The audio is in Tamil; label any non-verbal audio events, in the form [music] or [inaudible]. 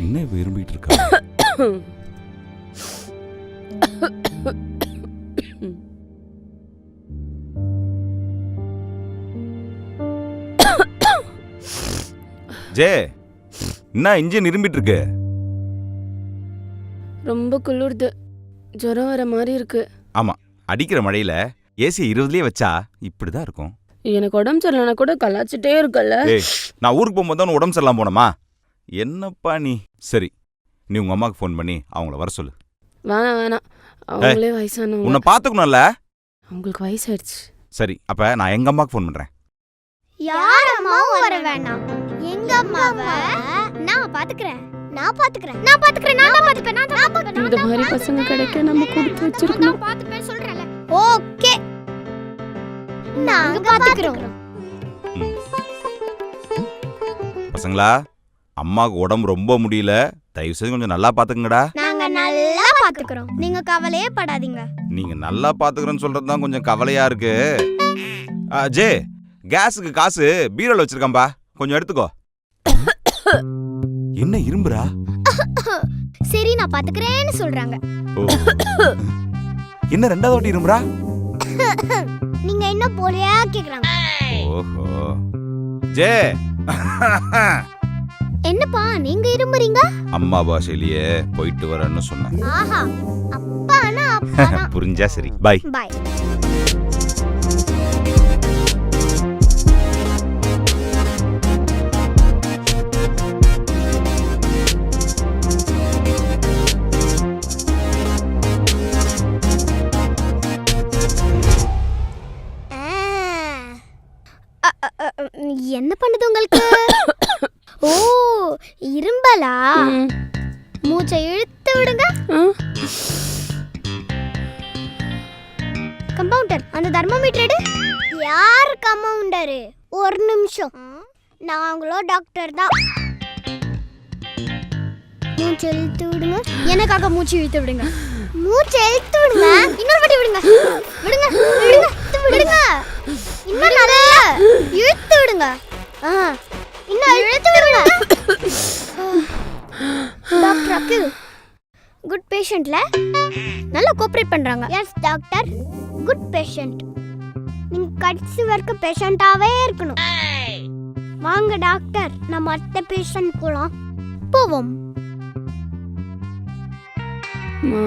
என்ன விரும்பிட்டு இருக்கா? ஜே என்ன இன்ஜின் இரும்பிட்டு இருக்கு ரொம்ப குளிருது. ஜுரம் வர மாதிரி இருக்கு. அடிக்கிற மழையில ஏசி இருபதுலயே வச்சா இப்படிதான் இருக்கும். எனக்கு உடம்பு சரியில்லைனா கூட கலாச்சிட்டே இருக்கல்ல. ஏய் நான் ஊருக்கு போகும்போது தான் உடம்பு சரியில்லாம போனோமா? என்னப்பா நீ? சரி நீ உங்க அம்மாக்கு ஃபோன் பண்ணி அவங்கள வர சொல்லு. வேணாம் வேணாம். அவங்களே வயசானவங்க. உன்னை பாத்துக்கணும்ல அவங்களுக்கு வயசாயிடுச்சு. சரி அப்ப நான் எங்க அம்மாக்கு ஃபோன் பண்றேன். யார் அம்மாவும் எங்க அம்மாவை? நான் பாத்துக்கிறேன். நான் பாத்துக்கிறேன். நான் பாத்துக்கிறேன் நான் தான் பாத்துப்பேன் நான் தான் பாத்துப்பேன் இந்த மாதிரி பசங்க கிடைக்க நம்ம கொடுத்து வச்சிருக்கணும். நான் பாத்துப்பேன் சொல்றேன்ல. ஓகே. நாங்க பாத்துக்கிறோம். ம். பசங்களா அம்மாவுக்கு உடம்பு ரொம்ப முடியல. தயவு செய்து கொஞ்சம் நல்லா பாத்துக்கங்கடா. நாங்க நல்லா பாத்துக்கிறோம். நீங்க கவலையே படாதீங்க. நீங்க நல்லா பாத்துக்கிறேன்னு சொல்றது தான் கொஞ்சம் கவலையா இருக்கு. ஜே கேஸுக்கு காசு பீரோல வச்சிருக்காம்பா கொஞ்சம் எடுத்துக்கோ. என்ன இரும்புறா [laughs] சரி நான் பாத்துக்கிறேன்னு சொல்றாங்க. என்ன ரெண்டாவது வாட்டி இரும்புறா [laughs] நீங்க என்ன போலியா கேக்குறாங்க. ஓஹோ. ஜே. [laughs] என்னப்பா நீங்க இருமுறீங்க அம்மா பாஷையிலேயே போயிட்டு வரேன்னு சொன்னேன். ஆஹா அப்பானா அப்பா புரிஞ்சா சரி. பை. பாய் என்ன பண்ணுது உங்களுக்கு? [coughs] ஓ இரும்பலா. மூச்சை இழுத்து விடுங்க. கம்பவுண்டர் அந்த தெர்மோமீட்டர் எடு. யார் கம்பவுண்டர் ஒரு நிமிஷம். நாங்களோ டாக்டர் தான். மூச்சு இழுத்து விடுங்க. எனக்காக மூச்சு இழுத்து விடுங்க. [coughs] மூச்சு இழுத்து விடுங்க. இன்னொரு வாட்டி விடுங்க விடுங்க. விடுங்க விடுங்க இன்னும் நிறைய இழுத்து விடுங்க ஆ இன்னும் இழுத்து விடுங்க. டாக்டர் அகில் குட் பேஷண்ட்ல நல்லா கோஆப்ரேட் பண்றாங்க. எஸ் டாக்டர் குட் பேஷண்ட் நீங்க கடைசி வரைக்கும் பேஷண்டாவே இருக்கணும். வாங்க டாக்டர் நம்ம அடுத்த பேஷண்ட் போலாம். போவோம். அம்மா.